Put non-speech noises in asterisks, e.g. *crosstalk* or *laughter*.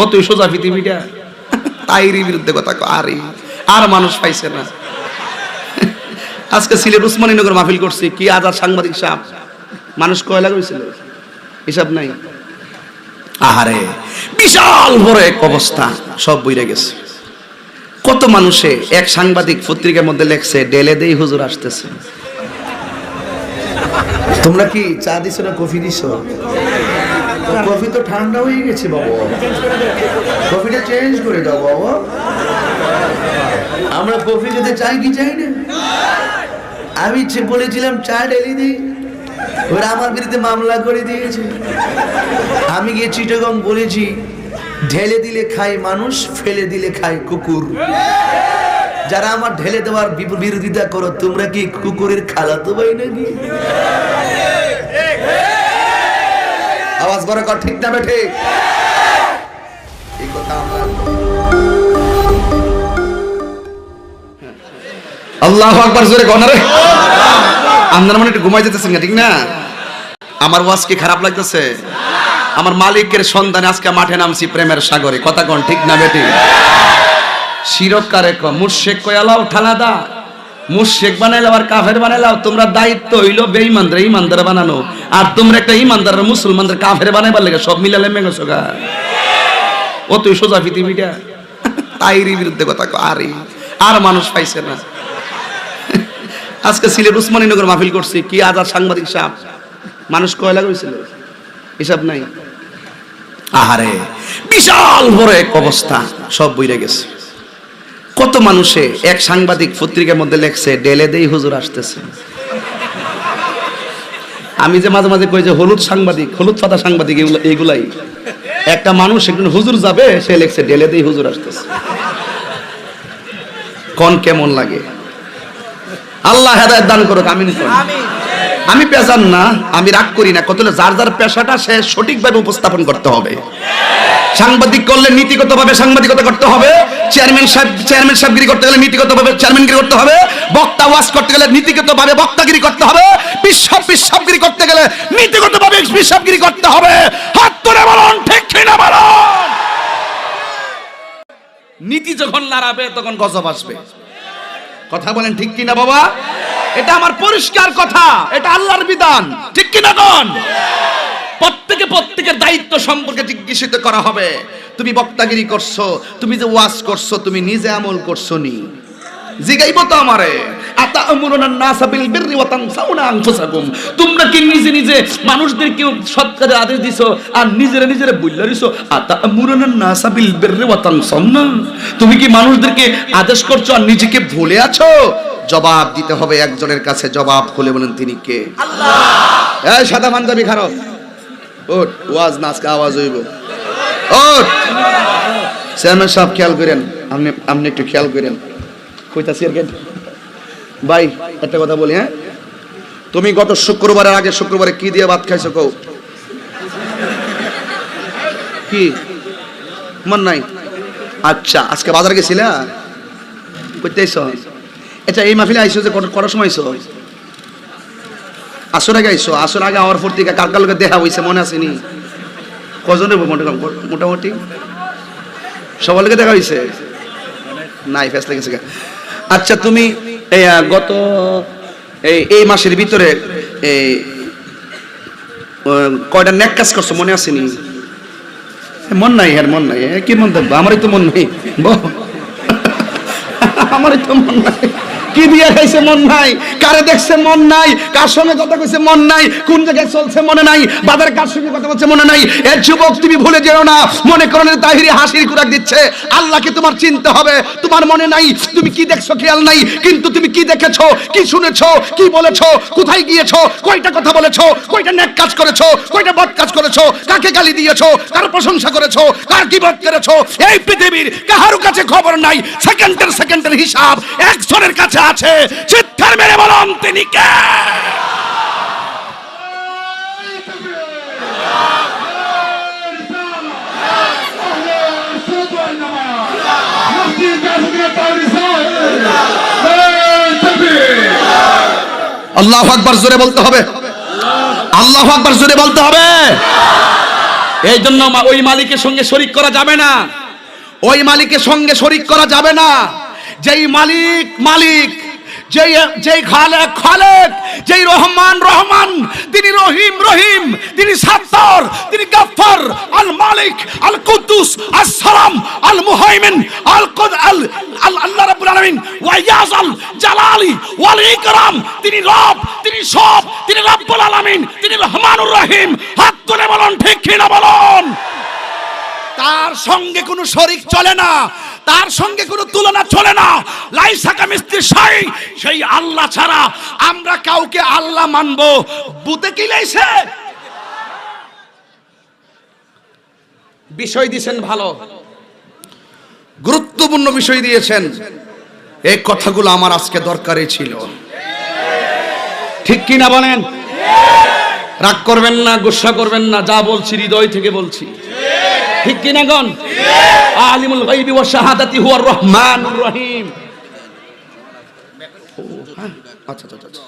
ও তুই সোজা পৃথিবীটা? তাইরই বিরুদ্ধে কথা আরে, আর মানুষ পাইছে না। আজকে সিলেট উসমানীনগর মাহফিল করছি, কি আজাদ সাংবাদিক সাহেব মানুষ কয় লাগাইছিল হিসাব নাই। আহারে, বিশাল বড় এক অবস্থা, সব বইরে গেছে। কত মানুষে এক সাংবাদিক পত্রিকার মধ্যে লেখছে, ডেলে দেই হুজুর আসতেছে। তোমরা কি চা দিছো না কফি দিছো? কফি তো ঠান্ডা হয়ে গেছে, বাবা। কফিটা চেঞ্জ করে দাও, বাবা। আমরা কফি খেতে চাই কি চাই না? আমি বলেছিলাম, চা ডেলি দিই ওরা আমার বিরুদ্ধে মামলা করে দিয়েছে। আমি গিয়ে চিটাগং বলেছি, ঢেলে দিলে খায় মানুষ, ফেলে দিলে খায় কুকুর। যারা আমার ঢেলে দেওয়ার বিরোধিতা করো, তোমরা কি কুকুরের খালাতো ভাই নাকি? আওয়াজ বড় কর ঠিক না বেঠে? আল্লাহ আকবার জোরে কন রে। আপনার মনে একটু ঘুমাই যেতেছেন না, ঠিক না? আমার ওয়াজ কি খারাপ লাগতেছে? আমার মালিকের সন্ধানে আজকে মাঠে নামছি প্রেমের সাগরে। কথা কোন ঠিক না বেটি শিরকারে ক মুর্শেক কয়ালাও ঠালাদা মুর্শেক বানাইলাও আর কাফের বানাইলাও তোমরা দায়িত্ব হইল বেঈমানদের ইমানদার বানানো। আর তোমরা একটা ইমানদার মুসলমানদের কাফের বানাইবার লাগে সব মিলালে মেগেছো গা। ও তুই সোজা পৃথিবীটা তাইরই বিরুদ্ধে কথা আরে, আর মানুষ পাইছে না। আজকে সিলেট উসমানীনগর মাহফিল করছি, কি আজাদ সাংবাদিক সাহেব? মানুষ কয় লাগাইছিল হিসাব নাই। আহারে, বিশাল বড় এক অবস্থা, সব বইরে গেছে। কত মানুষে এক সাংবাদিক পত্রিকার মধ্যে লেখছে ডেলে দেই হুজুর আসতেছে আমি যে মাঝে মাঝে কই যে হলুদ সাংবাদিক হলুদ পাতা সাংবাদিক এগুলাই। একটা মানুষ একজন হুজুর যাবে সে লেখছে ডেলে দেই হুজুর আসতেছে কোন কেমন লাগে? আল্লাহ হেদায়ত দান করুক আমিন। আমি পেশান না আমি রাগ করি না কত যার যার পেশাটা সে সঠিকভাবে উপস্থাপন করতে হবে। সাংবাদিক করলে নীতিগতভাবে সাংবাদিকতা করতে হবে চেয়ারম্যান সাহেব চেয়ারম্যান সাহেবগিরি করতে গেলে নীতিগতভাবে চেয়ারম্যানগিরি করতে হবে, বক্তা ওয়াজ করতে গেলে নীতিগতভাবে বক্তাগিরি করতে হবে বিশ্বাস বিশ্বাসগিরি করতে গেলে নীতিগতভাবে বিশ্বাসগিরি করতে হবে। হাত তুলে বলুন, ঠিক কিনা বলুন? নীতি যখন লড়াবে তখন গজব আসবে। কথা বলেন ঠিক কিনা বাবা? এটা আমার পরিষ্কার কথা, এটা আল্লাহর বিধান। ঠিক কিনা গন প্রত্যেকে প্রত্যেকের দায়িত্ব সম্পর্কে জিজ্ঞাসিত করা হবে। তুমি বক্তাগিরি করছ তুমি যে ওয়াজ করছ তুমি নিজে আমল করছ নি। জিগাইব তো আমারে। আতা আমরুনা নাসা বিল বিররি ওয়া তানসাউনা আনফুসাকুম। তোমরা কি নিজে নিজে মানুষদেরকে সৎ কাজের আদেশ দিছো আর নিজেরা নিজেরা বইলা দিছো? আতা আমরুনা নাসা বিল বিররি ওয়া তানসাউনা। তুমি কি মানুষদেরকে আদেশ করছ আর নিজেকে ভুলে আছো? জবাব দিতে হবে একজনের কাছে জবাব খুলে বলেন তিনি কে? আল্লাহ! এই সাদা পাঞ্জাবি খারো। ওট ওয়াজ নাচকা আওয়াজ হইব। ওট চেয়ারম্যান সাহেব, খেয়াল করেন। আপনি আপনি একটু খেয়াল করেন। কইতাছি? ভাই, একটা কথা বলি হ্যাঁ? তুমি গত শুক্রবারের আগে শুক্রবারে কি দিয়ে ভাত খাইছো কও? কি? মন নাই? আচ্ছা আজকে বাজার গেছিলা? কইতে আইছো আচ্ছা এই মাহফিলে আইছো যে কটার সময় আইছো? আসর আগে আইছো? আসর আগে থেকে কালকার লোকের দেখা হইছে, মনে আসেনি কজন হইব মোটামুটি? লোকে দেখা হইছে? নাই ফেস লেগেছে আচ্ছা তুমি গত এই এই মাসের ভিতরে এই কয়টা নেক কাজ করছ? মনে আসেনি মন নাই হ্যাঁ মন নাই। কি মন থাকব *laughs* আমারই তো মন নাই। আমারই তো মন নাই। কি দিয়ে খাইছে মন নাই? কারে দেখছে মন নাই? কার সঙ্গে কথা কইছে মন নাই? কোন জায়গায় চলছে মনে নাই? বাজারে কার সঙ্গে কথা বলছে মনে নাই? এর যুবক, তুমি ভুলে যেও না। মনে করো তাহিরি হাসির কুরাক দিচ্ছে। আল্লাহকে তোমার চিনতে হবে। তোমার মনে নাই। তুমি কি দেখছ খেয়াল নাই? কিন্তু তুমি কি দেখেছ? কি শুনেছো? কি বলেছ? কোথায় গিয়েছো? কয়টা কথা বলেছ? কয়টা নেক কাজ করেছ? কয়টা বদ কাজ করেছ? কাকে গালি দিয়েছ? কার প্রশংসা করেছ? কার কি বদ করেছ? এই পৃথিবীর কাহারও কাছে খবর নাই। সেকেন্ডের সেকেন্ডের হিসাব একজনের কাছে আছে চিৎকার মেরে বলুন তিনি কে? আল্লাহ আকবার জোরে বলতে হবে। আল্লাহ আকবার জোরে বলতে হবে। এই জন্য ওই মালিকের সঙ্গে শরিক করা যাবে না। ওই মালিকের সঙ্গে শরিক করা যাবে না। যেই মালিক মালিক, যেই যেই খালেক খালেক, যেই রহমান রহমান, তিনি রহিম রহিম, তিনি সাত্তার, তিনি গাফফার, আল মালিক, আল কুদ্দুস, আস সালাম, আল মুহাইমিন, আল কুদ, আল আল, আল্লাহ রাব্বুল আলামিন, ওয়া ইয়াজাল জালালি, ওয়াল ইকরাম, তিনি রব, তিনি সব, তিনি রাব্বুল আলামিন, তিনি রহমানুর রহিম, হাত তুলে বলুন, ঠিক কিনা বলুন। তার সঙ্গে কোনো শরিক চলে না, তার সঙ্গে কোনো তুলনা চলে না। লাইসাকা মিস্ত্রি সাই, সেই আল্লাহ ছাড়া আমরা কাউকে আল্লাহ মানব। বুতে কি লাইছে? বিষয় দিয়েছেন ভালো। গুরুত্বপূর্ণ বিষয় দিয়েছেন। এই কথাগুলো আমার আজকে দরকারই ছিল। ঠিক কি না বলেন? রাগ করবেন না, গুসা করবেন না, যা বলছি, হৃদয় থেকে বলছি। ঠিক কিনা গন? আলিমুল গাইবি ওয়া শাহাদাতি হুয়ার রহমানুর রহিম। হ্যাঁ, আচ্ছা আচ্ছা আচ্ছা।